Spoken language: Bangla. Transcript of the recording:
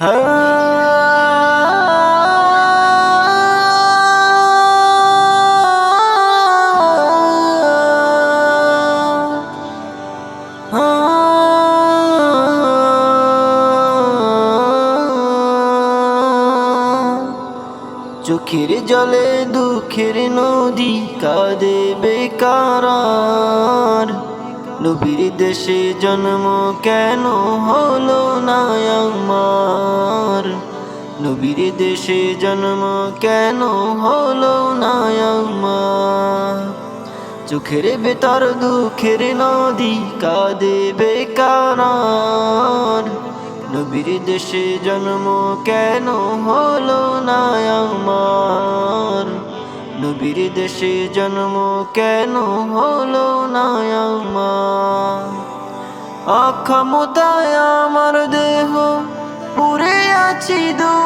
চোখের জলে দুঃখের নদী কাঁদে বেকার। নবীর দেশে জন্ম কেন হলো না আমার? নবীর দেশে জন্ম কেন হলো না চোখের বেতার দুঃখের নদী কাঁদে বেকার। নবীর দেশে জন্ম কেন হলো না নবীর দেশে জন্ম কেন হলো না আমার দেহ পুরে আছি দূর।